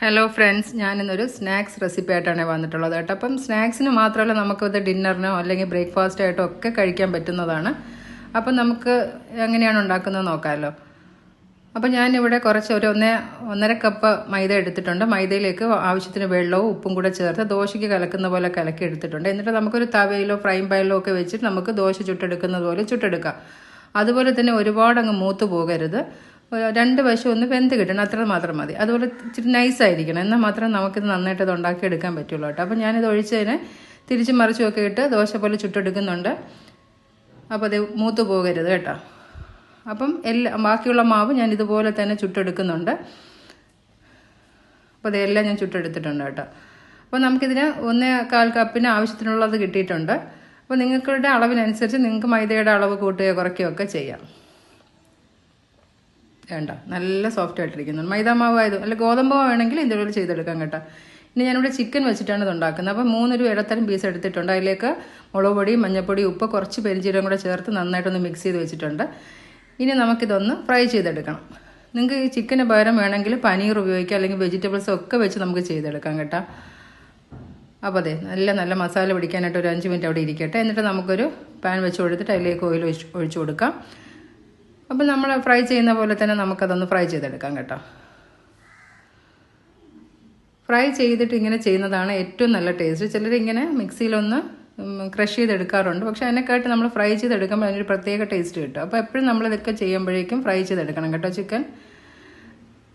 Hello friends ഞാനിന്നൊരു snacks recipe ആയിട്ടാണ് വന്നിട്ടുള്ളത് കേട്ടോ. അപ്പം സ്നാക്സിന് മാത്രമല്ല നമുക്കത് ഡിന്നറിനോ അല്ലെങ്കിൽ ബ്രേക്ക്ഫാസ്റ്റ് ആയിട്ടോ ഒക്കെ കഴിക്കാൻ പറ്റുന്നതാണ്. അപ്പം നമുക്ക് എങ്ങനെയാണ് ഉണ്ടാക്കുന്നത് നോക്കാമല്ലോ. അപ്പം ഞാനിവിടെ കുറച്ച് ഒരു ഒന്നേ ഒന്നര കപ്പ് മൈദ എടുത്തിട്ടുണ്ട്. മൈദയിലേക്ക് ആവശ്യത്തിന് വെള്ളവും ഉപ്പും കൂടെ ചേർത്ത് ദോശയ്ക്ക് കലക്കുന്ന പോലെ കലക്കി എടുത്തിട്ടുണ്ട്. എന്നിട്ട് നമുക്കൊരു തവയിലോ ഫ്രൈ പാനിലോ ഒക്കെ വെച്ചിട്ട് നമുക്ക് ദോശ ചുട്ടെടുക്കുന്നത് പോലെ ചുട്ടെടുക്കാം. അതുപോലെ തന്നെ ഒരുപാട് അങ്ങ് മൂത്ത് പോകരുത്. രണ്ട് വശം ഒന്ന് വെന്ത് കിട്ടണം അത്ര മാത്രം മതി. അതുപോലെ ഇച്ചിരി നൈസായിരിക്കണം എന്നാൽ മാത്രം നമുക്കിത് നന്നായിട്ട് ഇത് ഉണ്ടാക്കിയെടുക്കാൻ പറ്റുള്ളൂ കേട്ടോ. അപ്പം ഞാനിത് ഒഴിച്ചതിന് തിരിച്ച് മറിച്ചു ഒക്കെ ഇട്ട് ദോശ പോലെ ചുട്ടെടുക്കുന്നുണ്ട്. അപ്പോൾ അത് മൂത്ത് പോകരുത് കേട്ടോ. അപ്പം എല്ലാ ബാക്കിയുള്ള മാവ് ഞാൻ ഇതുപോലെ തന്നെ ചുട്ടെടുക്കുന്നുണ്ട്. അപ്പോൾ അതെല്ലാം ഞാൻ ചുട്ടെടുത്തിട്ടുണ്ട് കേട്ടോ. അപ്പോൾ നമുക്കിതിന് ഒന്നേ കാൽ കപ്പിന് ആവശ്യത്തിനുള്ളത് കിട്ടിയിട്ടുണ്ട്. അപ്പോൾ നിങ്ങളുടെ അളവിനനുസരിച്ച് നിങ്ങൾക്ക് മൈദയുടെ അളവ് കൂട്ടുകയോ കുറയ്ക്കുകയോ ഒക്കെ ചെയ്യാം. വേണ്ട. നല്ല സോഫ്റ്റ് ആയിട്ടിരിക്കുന്നുണ്ട് മൈദാ മാവ് ആയത് അല്ല ഗോതമ്പ് വേണമെങ്കിൽ ഇതുപോലെ ചെയ്തെടുക്കാം കേട്ടോ. ഇനി ഞാനിവിടെ ചിക്കൻ വെച്ചിട്ടാണ് ഇത് ഉണ്ടാക്കുന്നത്. അപ്പോൾ മൂന്നൊരു ഇടത്തരം പീസ് എടുത്തിട്ടുണ്ട്. അതിലേക്ക് മുളക് പൊടി മഞ്ഞൾപ്പൊടി ഉപ്പ് കുറച്ച് പെരിഞ്ചീരം കൂടെ ചേർത്ത് നന്നായിട്ടൊന്ന് മിക്സ് ചെയ്ത് വെച്ചിട്ടുണ്ട്. ഇനി നമുക്കിതൊന്ന് ഫ്രൈ ചെയ്തെടുക്കണം. നിങ്ങൾക്ക് ഈ ചിക്കന് പകരം വേണമെങ്കിൽ പനീർ ഉപയോഗിക്കാം. അല്ലെങ്കിൽ വെജിറ്റബിൾസ് ഒക്കെ വെച്ച് നമുക്ക് ചെയ്തെടുക്കാം കേട്ടോ. അപ്പോൾ അതെ നല്ല നല്ല മസാല പിടിക്കാനായിട്ട് ഒരു അഞ്ച് മിനിറ്റ് അവിടെ ഇരിക്കട്ടെ. എന്നിട്ട് നമുക്കൊരു പാൻ വെച്ച് കൊടുത്തിട്ട് അതിലേക്ക് ഓയിൽ ഒഴിച്ച് ഒഴിച്ചു കൊടുക്കാം. അപ്പം നമ്മൾ ഫ്രൈ ചെയ്യുന്ന പോലെ തന്നെ നമുക്കതൊന്ന് ഫ്രൈ ചെയ്തെടുക്കാം കേട്ടോ. ഫ്രൈ ചെയ്തിട്ട് ഇങ്ങനെ ചെയ്യുന്നതാണ് ഏറ്റവും നല്ല ടേസ്റ്റ് ചിലർ ഇങ്ങനെ മിക്സിയിലൊന്ന് ക്രഷ് ചെയ്തെടുക്കാറുണ്ട്. പക്ഷെ അതിനെക്കാട്ട് നമ്മൾ ഫ്രൈ ചെയ്തെടുക്കുമ്പോൾ അതിനൊരു പ്രത്യേക ടേസ്റ്റ് കിട്ടും. അപ്പോൾ എപ്പോഴും നമ്മളിതൊക്കെ ചെയ്യുമ്പോഴേക്കും ഫ്രൈ ചെയ്തെടുക്കണം കേട്ടോ ചിക്കൻ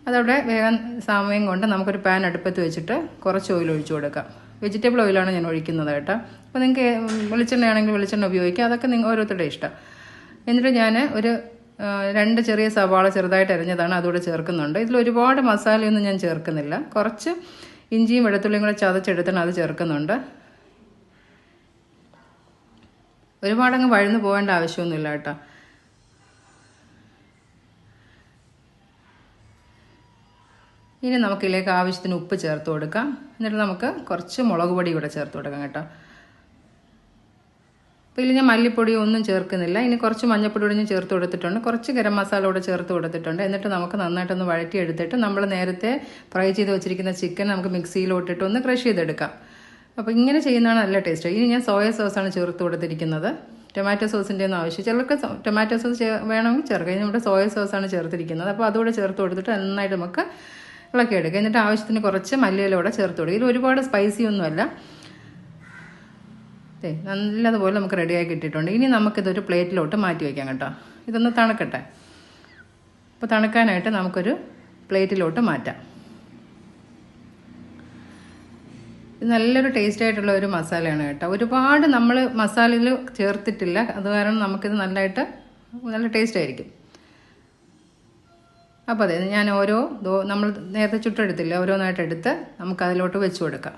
അതവിടെ വേഗം സമയം കൊണ്ട് നമുക്കൊരു പാൻ അടുപ്പത്ത് വെച്ചിട്ട് കുറച്ച് ഓയിൽ ഒഴിച്ചു കൊടുക്കാം. വെജിറ്റബിൾ ഓയിലാണ് ഞാൻ ഒഴിക്കുന്നത് കേട്ടോ. അപ്പോൾ നിങ്ങൾക്ക് വെളിച്ചെണ്ണ ആണെങ്കിൽ വെളിച്ചെണ്ണ ഉപയോഗിക്കാം. അതൊക്കെ നിങ്ങൾ ഓരോരുത്തരുടെ ഇഷ്ടം. എന്നിട്ട് ഞാൻ ഒരു രണ്ട് ചെറിയ സവാള ചെറുതായിട്ട് അരിഞ്ഞതാണ് അതുകൂടെ ചേർക്കുന്നുണ്ട്. ഇതിൽ ഒരുപാട് മസാലയൊന്നും ഞാൻ ചേർക്കുന്നില്ല. കുറച്ച് ഇഞ്ചിയും വെളുത്തുള്ളിയും കൂടെ ചതച്ചെടുത്താണ് അത് ചേർക്കുന്നുണ്ട്. ഒരുപാടങ്ങ് വഴന്നു പോകേണ്ട ആവശ്യമൊന്നുമില്ല കേട്ടോ. ഇനി നമുക്കിതിലേക്ക് ആവശ്യത്തിന് ഉപ്പ് ചേർത്ത് കൊടുക്കാം. എന്നിട്ട് നമുക്ക് കുറച്ച് മുളക് പൊടി കൂടെ ചേർത്ത് കൊടുക്കാം കേട്ടോ. അപ്പോൾ ഇതിൽ ഞാൻ മല്ലിപ്പൊടി ഒന്നും ചേർക്കുന്നില്ല. ഇനി കുറച്ച് മഞ്ഞൾപ്പൊടി കൂടി ഞാൻ ചേർത്ത് കൊടുത്തിട്ടുണ്ട്. കുറച്ച് ഗരം മസാല കൂടെ ചേർത്ത് കൊടുത്തിട്ടുണ്ട്. എന്നിട്ട് നമുക്ക് നന്നായിട്ടൊന്ന് വഴറ്റി എടുത്തിട്ട് നമ്മൾ നേരത്തെ ഫ്രൈ ചെയ്ത് വെച്ചിരിക്കുന്ന ചിക്കൻ നമുക്ക് മിക്സിയിലോട്ടിട്ട് ഒന്ന് ക്രഷ് ചെയ്തെടുക്കാം. അപ്പോൾ ഇങ്ങനെ ചെയ്യുന്നതാണ് നല്ല ടേസ്റ്റ്. ഇനി ഞാൻ സോയ സോസാണ് ചേർത്ത് കൊടുത്തിരിക്കുന്നത്. ടൊമാറ്റോ സോസിന്റെ ഒന്നും ആവശ്യം ചിലർക്ക് ടൊമാറ്റോ സോസ് വേണമെങ്കിൽ ചേർക്കാം. നമ്മുടെ സോയ സോസാണ് ചേർത്തിരിക്കുന്നത്. അപ്പോൾ അതുകൂടെ ചേർത്ത് കൊടുത്തിട്ട് നന്നായിട്ട് നമുക്ക് ഇളക്കി ഇളക്കിയെടുക്കുക എന്നിട്ട് ആവശ്യത്തിന് കുറച്ച് മല്ലിയില കൂടെ ചേർത്ത് കൊടുക്കുക ഇതിൽ ഒരുപാട് സ്പൈസി ഒന്നുമല്ല. ഏ നല്ലതുപോലെ നമുക്ക് റെഡിയായി കിട്ടിയിട്ടുണ്ട്. ഇനി നമുക്കിതൊരു പ്ലേറ്റിലോട്ട് മാറ്റി വയ്ക്കാം കേട്ടോ. ഇതൊന്ന് തണുക്കട്ടെ. അപ്പോൾ തണുക്കാനായിട്ട് നമുക്കൊരു പ്ലേറ്റിലോട്ട് മാറ്റാം. ഇത് നല്ലൊരു ടേസ്റ്റ് ആയിട്ടുള്ള ഒരു മസാലയാണ് കേട്ടോ. ഒരുപാട് നമ്മൾ മസാലയിൽ ചേർത്തിട്ടില്ല. അത് കാരണം നമുക്കിത് നല്ലതായിട്ട് നല്ല ടേസ്റ്റ് ആയിരിക്കും. അപ്പോൾ അതെ ഞാൻ ഓരോ നമ്മൾ നേരത്തെ ചുട്ടെടുത്തില്ല ഓരോന്നായിട്ട് എടുത്ത് നമുക്കതിലോട്ട് വെച്ച് കൊടുക്കാം.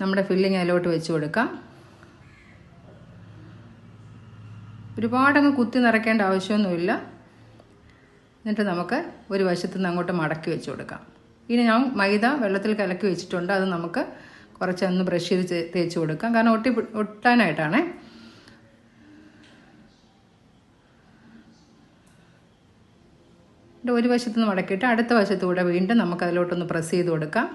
നമ്മുടെ ഫില്ലിങ് അതിലോട്ട് വെച്ച് കൊടുക്കാം. ഒരുപാടങ്ങ് കുത്തി നിറയ്ക്കേണ്ട ആവശ്യമൊന്നുമില്ല. എന്നിട്ട് നമുക്ക് ഒരു വശത്തു നിന്ന് അങ്ങോട്ട് മടക്കി വെച്ച് കൊടുക്കാം. ഇനി ഞാൻ മൈദ വെള്ളത്തിൽ കലക്കി വെച്ചിട്ടുണ്ട്. അത് നമുക്ക് കുറച്ചൊന്ന് ബ്രഷ് ചെയ്ത് തേച്ച് കൊടുക്കാം. കാരണം ഒട്ടി ഒട്ടാനായിട്ടാണേ. ഒരു വശത്ത് നിന്ന് മടക്കിയിട്ട് അടുത്ത വശത്തൂടെ വീണ്ടും നമുക്ക് അതിലോട്ടൊന്ന് പ്രസ് ചെയ്ത് കൊടുക്കാം.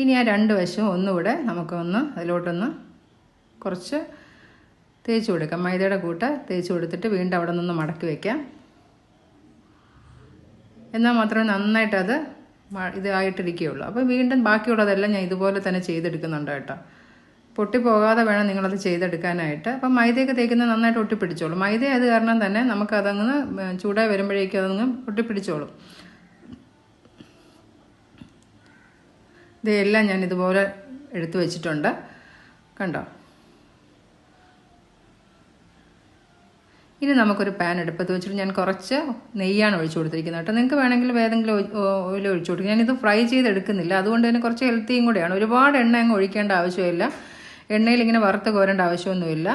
ഇനി ആ രണ്ട് വശവും ഒന്നുകൂടെ നമുക്കൊന്ന് അതിലോട്ടൊന്ന് കുറച്ച് തേച്ച് കൊടുക്കാം. മൈദയുടെ കൂട്ട് തേച്ച് കൊടുത്തിട്ട് വീണ്ടും അവിടെ നിന്ന് മടക്കി വയ്ക്കാം എന്നാൽ മാത്രമേ നന്നായിട്ടത് ഇതായിട്ടിരിക്കുകയുള്ളൂ അപ്പോൾ വീണ്ടും ബാക്കിയുള്ളതെല്ലാം ഞാൻ ഇതുപോലെ തന്നെ ചെയ്തെടുക്കുന്നുണ്ട് കേട്ടോ. പൊട്ടിപ്പോകാതെ വേണം നിങ്ങളത് ചെയ്തെടുക്കാനായിട്ട്. അപ്പം മൈദയൊക്കെ തേക്കുന്നത് നന്നായിട്ട് ഒട്ടിപ്പിടിച്ചോളും. മൈദ അത് കാരണം തന്നെ നമുക്കതങ്ങ് ചൂടായി വരുമ്പോഴേക്കും അതങ്ങ് ഒട്ടിപ്പിടിച്ചോളും. ഇതെല്ലാം ഞാൻ ഇതുപോലെ എടുത്തു വെച്ചിട്ടുണ്ട്. കണ്ടോ? ഇനി നമുക്കൊരു പാൻ എടുപ്പത്ത് വെച്ചിട്ട് ഞാൻ കുറച്ച് നെയ്യാണ് ഒഴിച്ചു കൊടുത്തിരിക്കുന്നത് കേട്ടോ. നിങ്ങൾക്ക് വേണമെങ്കിൽ ഏതെങ്കിലും ഓയിൽ ഒഴിച്ചു കൊടുക്കും. ഞാനിത് ഫ്രൈ ചെയ്തെടുക്കുന്നില്ല. അതുകൊണ്ട് തന്നെ കുറച്ച് ഹെൽത്തിയും കൂടെയാണ്. ഒരുപാട് എണ്ണ അങ്ങ് ഒഴിക്കേണ്ട ആവശ്യമില്ല. എണ്ണയിൽ ഇങ്ങനെ വറുത്ത് കോരേണ്ട ആവശ്യമൊന്നുമില്ല.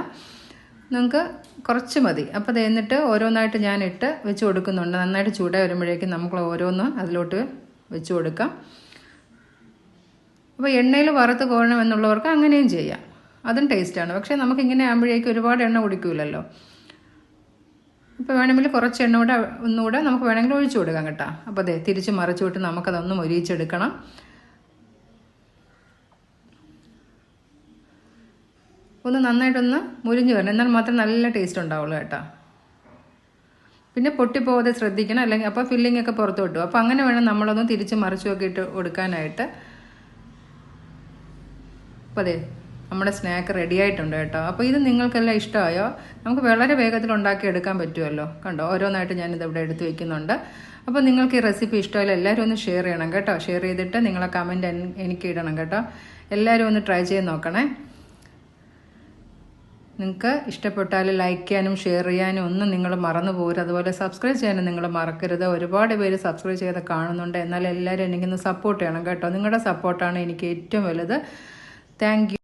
നിങ്ങൾക്ക് കുറച്ച് മതി. അപ്പോൾ അത് എന്നിട്ട് ഓരോന്നായിട്ട് ഞാൻ ഇട്ട് വെച്ച് കൊടുക്കുന്നുണ്ട്. നന്നായിട്ട് ചൂടായി വരുമ്പോഴേക്കും നമുക്ക് ഓരോന്ന് അതിലോട്ട് വെച്ച് കൊടുക്കാം. അപ്പോൾ എണ്ണയിൽ വറുത്ത് കോരണം എന്നുള്ളവർക്ക് അങ്ങനെയും ചെയ്യാം. അതും ടേസ്റ്റാണ് പക്ഷേ നമുക്കിങ്ങനെ ആകുമ്പോഴേക്കും ഒരുപാട് എണ്ണ കുടിക്കൂലല്ലോ. ഇപ്പോൾ വേണമെങ്കിൽ കുറച്ച് എണ്ണ കൂടെ ഒന്നുകൂടെ നമുക്ക് വേണമെങ്കിൽ ഒഴിച്ചു കൊടുക്കാം കേട്ടോ. അപ്പോൾ അതെ തിരിച്ച് മറിച്ചു വിട്ട് നമുക്കതൊന്ന് മൊരിയിച്ചെടുക്കണം. ഒന്ന് നന്നായിട്ടൊന്ന് മുരിഞ്ഞു വരണം. എന്നാൽ മാത്രം നല്ല ടേസ്റ്റ് ഉണ്ടാവുള്ളൂ കേട്ടോ. പിന്നെ പൊട്ടിപ്പോകാതെ ശ്രദ്ധിക്കണം. അല്ലെങ്കിൽ അപ്പോൾ ഫില്ലിംഗ് ഒക്കെ പുറത്ത് കിട്ടും അപ്പോൾ അങ്ങനെ വേണം നമ്മളൊന്ന് തിരിച്ച് മറിച്ചുമൊക്കെ ഇട്ട് കൊടുക്കാനായിട്ട്. അപ്പോൾ നമ്മുടെ സ്നാക്ക് റെഡി ആയിട്ടുണ്ട് കേട്ടോ. അപ്പോൾ ഇത് നിങ്ങൾക്കെല്ലാം ഇഷ്ടമായോ? നമുക്ക് വളരെ വേഗത്തിൽ ഉണ്ടാക്കി എടുക്കാൻ പറ്റുമല്ലോ. കണ്ടോ? ഓരോന്നായിട്ട് ഞാനിത് ഇവിടെ എടുത്ത് വയ്ക്കുന്നുണ്ട് അപ്പോൾ നിങ്ങൾക്ക് ഈ റെസിപ്പി ഇഷ്ടമല്ല എല്ലാവരും ഒന്ന് ഷെയർ ചെയ്യണം കേട്ടോ. ഷെയർ ചെയ്തിട്ട് നിങ്ങളെ കമന്റ് എനിക്ക് ഇടണം കേട്ടോ. എല്ലാവരും ഒന്ന് ട്രൈ ചെയ്ത് നോക്കണേ. നിങ്ങൾക്ക് ഇഷ്ടപ്പെട്ടാൽ ലൈക്ക് ചെയ്യാനും ഷെയർ ചെയ്യാനും ഒന്നും നിങ്ങൾ മറന്നു പോകരുത്. അതുപോലെ സബ്സ്ക്രൈബ് ചെയ്യാനും നിങ്ങൾ മറക്കരുത്. ഒരുപാട് പേര് സബ്സ്ക്രൈബ് ചെയ്ത് കാണുന്നുണ്ട്. എന്നാൽ എല്ലാവരും എനിക്കൊന്ന് സപ്പോർട്ട് ചെയ്യണം കേട്ടോ. നിങ്ങളുടെ സപ്പോർട്ടാണ് എനിക്ക് ഏറ്റവും വലുത്. താങ്ക്